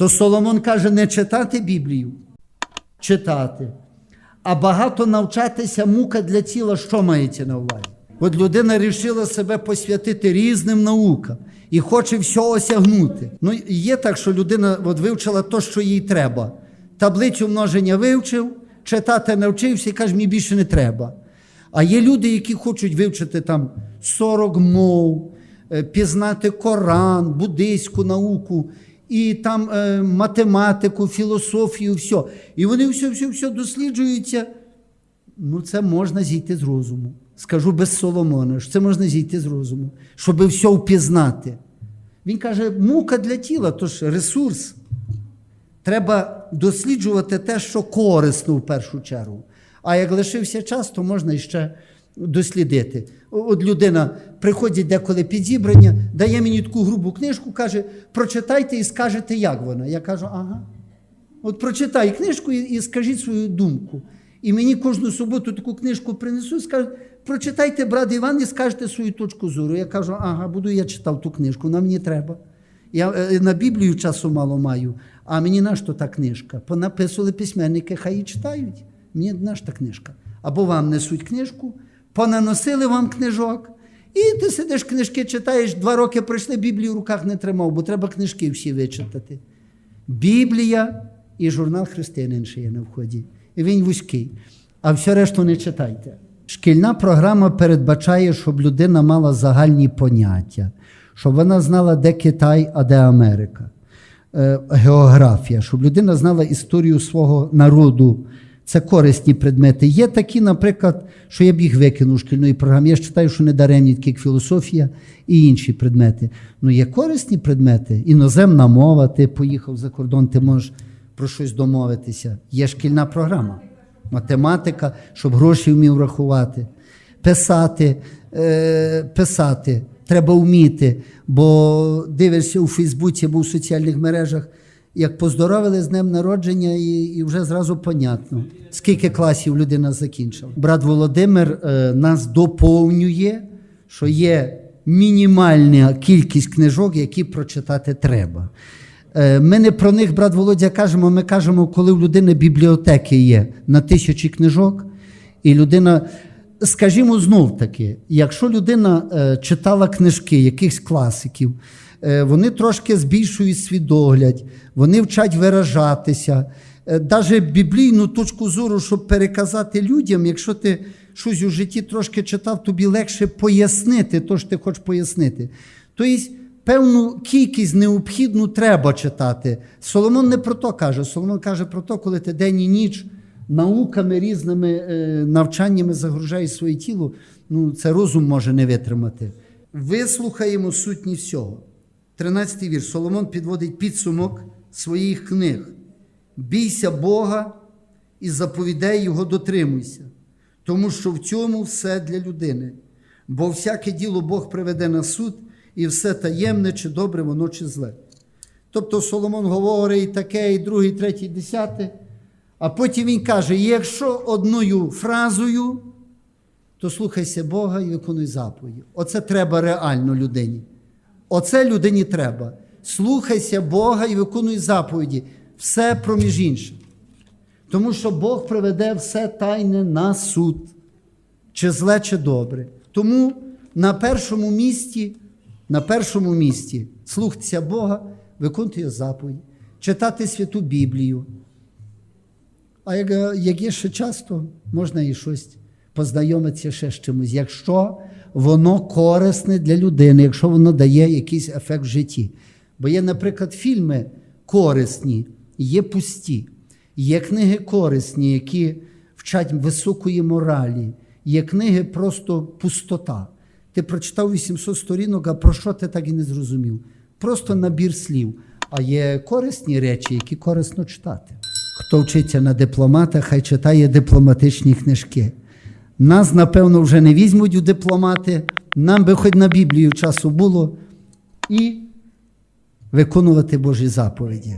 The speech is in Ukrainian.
То Соломон каже, не читати Біблію, читати, а багато навчатися мука для тіла, що мається на увазі? От людина вирішила себе посвятити різним наукам і хоче все осягнути. Ну, є так, що людина от вивчила те, що їй треба. Таблицю множення вивчив, читати навчився і каже, мені більше не треба. А є люди, які хочуть вивчити там 40 мов, е, пізнати Коран, буддийську науку, і там е, математику, філософію, все. І вони все, все, все досліджуються. Ну, це можна зійти з розуму. Скажу без Соломона, що це можна зійти з розуму, щоб все впізнати. Він каже, мука для тіла, тож ресурс. Треба досліджувати те, що корисно в першу чергу. А як лишився час, то можна іще дослідити. От людина приходить деколи під зібрання, дає мені таку грубу книжку, каже, прочитайте і скажете, як вона. Я кажу, ага. От прочитай книжку і, скажіть свою думку. І мені кожну суботу таку книжку принесуть, скажуть, прочитайте, брат Іван, і скажете свою точку зору. Я кажу, ага, буду я читав ту книжку, вона мені треба. Я е, на Біблію часу мало маю, а мені нащо та книжка? Понаписували письменники, хай і читають. Мені нащо та книжка. Або вам несуть книжку, понаносили вам книжок, і ти сидиш, книжки читаєш, два роки пройшли, Біблію в руках не тримав, бо треба книжки всі вичитати. Біблія і журнал Християнин ще є на вході. І він вузький. А все решту не читайте. Шкільна програма передбачає, щоб людина мала загальні поняття, щоб вона знала, де Китай, а де Америка, Е, географія, щоб людина знала історію свого народу. Це корисні предмети. Є такі, наприклад, що я б їх викинув шкільної програми. Я ж читаю, що не даремні, такі як філософія і інші предмети. Ну, є корисні предмети. Іноземна мова, ти поїхав за кордон, ти можеш про щось домовитися. Є шкільна програма. Математика, щоб гроші вмів рахувати. Писати, е, писати. Треба вміти, бо дивишся у Фейсбуці або у соціальних мережах, як поздоровили з днем народження, і, і вже зразу понятно, скільки класів людина закінчила. Брат Володимир е, нас доповнює, що є мінімальна кількість книжок, які прочитати треба. Е, Ми не про них, брат Володя, кажемо, ми кажемо, коли у людини бібліотеки є на тисячі книжок, і людина. Скажімо знов таки, якщо людина е, читала книжки якихось класиків, е, вони трошки збільшують свідогляд, вони вчать виражатися. Навіть біблійну точку зору, щоб переказати людям, якщо ти щось у житті трошки читав, тобі легше пояснити те, що ти хочеш пояснити. Тобто, певну кількість необхідну треба читати. Соломон не про то каже. Соломон каже про те, коли ти день і ніч науками різними е, навчаннями загружаєш своє тіло, ну це розум може не витримати. Вислухаємо сутність всього. 13 вірш. Соломон підводить підсумок своїх книг. Бійся Бога і заповідей Його дотримуйся, тому що в цьому все для людини. Бо всяке діло Бог приведе на суд, і все таємне, чи добре воно, чи зле. Тобто Соломон говорить і таке, і друге, і третє, і десяте. А потім він каже: якщо одною фразою, то слухайся Бога і виконуй заповіді. Оце треба реально людині. Оце людині треба. Слухайся Бога і виконуй заповіді. Все проміж іншим. Тому що Бог приведе все тайне на суд, чи зле, чи добре. Тому на першому місці, на першому місці слухатися Бога, виконуйте заповіді, читати святу Біблію. А як, як є ще часто, можна і щось познайомитися ще з чимось, якщо воно корисне для людини, якщо воно дає якийсь ефект в житті. Бо є, наприклад, фільми корисні, є пусті, є книги корисні, які вчать високої моралі, є книги просто пустота. Ти прочитав 800 сторінок, а про що ти так і не зрозумів? Просто набір слів. А є корисні речі, які корисно читати. Хто вчиться на дипломата, хай читає дипломатичні книжки. Нас, напевно, вже не візьмуть у дипломати, нам би хоч на Біблію часу було і виконувати Божі заповіді.